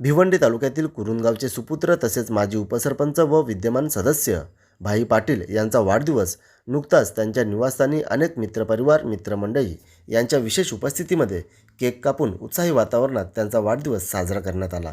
भिवंडी तालुक्यातील कुरुंदगावचे सुपुत्र तसेच माजी उपसरपंच व विद्यमान सदस्य भाई पाटील यांचा वाढदिवस नुकताच त्यांच्या निवासस्थानी अनेक मित्रपरिवार मित्रमंडळी यांच्या विशेष उपस्थितीमध्ये केक कापून उत्साही वातावरणात त्यांचा वाढदिवस साजरा करण्यात आला.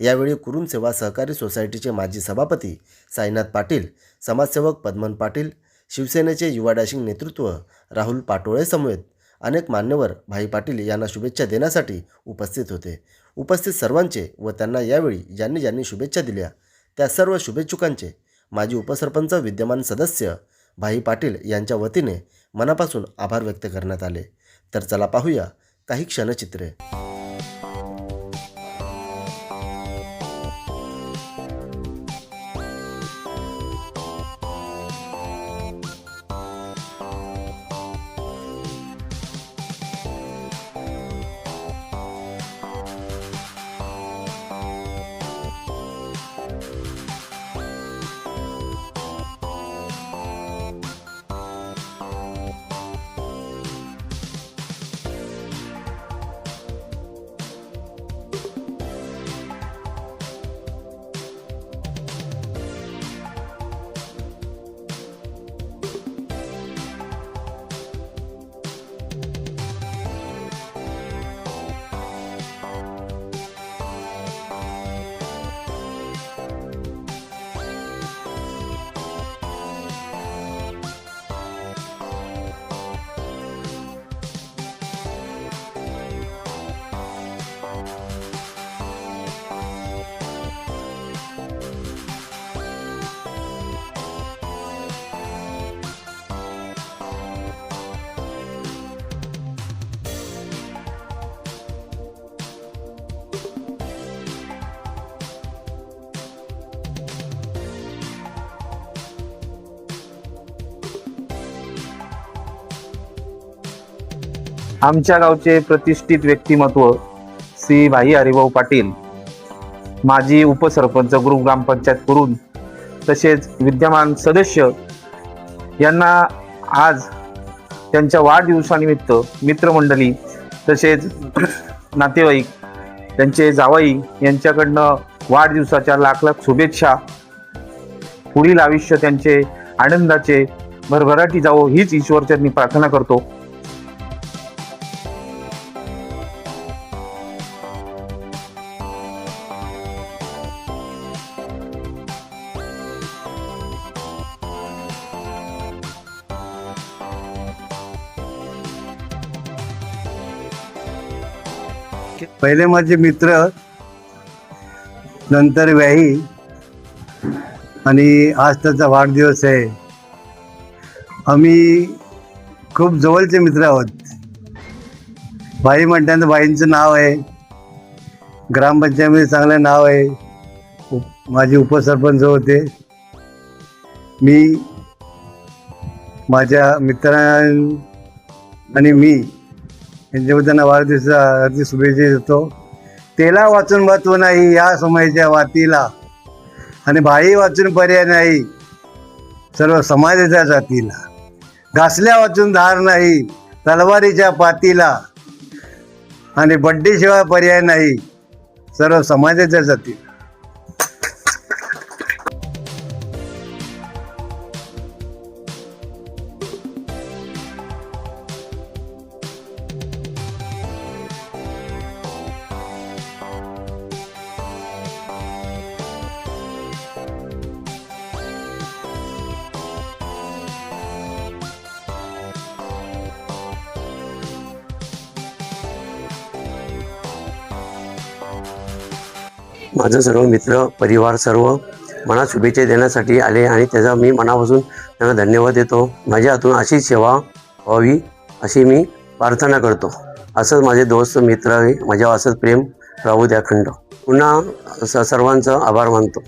यावेळी कुरुंद सेवा सहकारी सोसायटीचे माजी सभापती साईनाथ पाटील समाजसेवक पद्मन पाटील शिवसेनेचे युवा डॅशिंग नेतृत्व राहुल पाटोळे समवेत अनेक मान्यवर भाई पाटील यांना शुभेच्छा देण्यासाठी उपस्थित होते. उपस्थित सर्वांचे व त्यांना यावेळी ज्यांनी ज्यांनी शुभेच्छा दिल्या त्या सर्व शुभेच्छुकांचे माजी उपसरपंच विद्यमान सदस्य भाई पाटील यांच्या वतीने मनापासून आभार व्यक्त करण्यात आले. तर चला पाहूया काही क्षणचित्रे. आमच्या गावचे प्रतिष्ठित व्यक्तिमत्व श्री भाई हरिभाऊ पाटील माजी उपसरपंच ग्रुप ग्रामपंचायत करून तसेच विद्यमान सदस्य यांना आज त्यांच्या वाढदिवसानिमित्त मित्रमंडळी तसेच नातेवाईक त्यांचे जावाई यांच्याकडनं वाढदिवसाच्या लाख लाख शुभेच्छा पुढील आयुष्य त्यांचे आनंदाचे भरभराटी जावो हीच ईश्वरचरणी प्रार्थना करतो. पहिले माझे मित्र नंतर व्याही आणि आज त्याचा वाढदिवस आहे. आम्ही खूप जवळचे मित्र आहोत. बाई म्हटल्यानंतर बाईंचं नाव आहे. ग्रामपंचायतीमध्ये चांगलं नाव आहे. उप- माझे उपसरपंच होते. मी माझ्या मित्रां आणि मी यांच्याबद्दल त्यांना वाढदिवसा अगदी शुभेच्छा देतो. तेला वाचून महत्त्व नाही या समयाच्या वातीला. आणि बाई वाचून पर्याय नाही सर्व समाजाच्या जातीला. घासल्या वाचून धार नाही तलवारीच्या पातीला. आणि बड्डेशिवाय पर्याय नाही सर्व समाजाच्या जातीला. माझं सर्व मित्र परिवार सर्व मला शुभेच्छा देण्यासाठी आले आणि त्याचा मी मनापासून त्यांना धन्यवाद देतो. माझ्या हातून अशीच सेवा व्हावी अशी मी प्रार्थना करतो. असंच माझे दोस्त मित्र आहे. माझ्या असंच प्रेम राहू द्या खंड. पुन्हा स सर्वांचा आभार मानतो.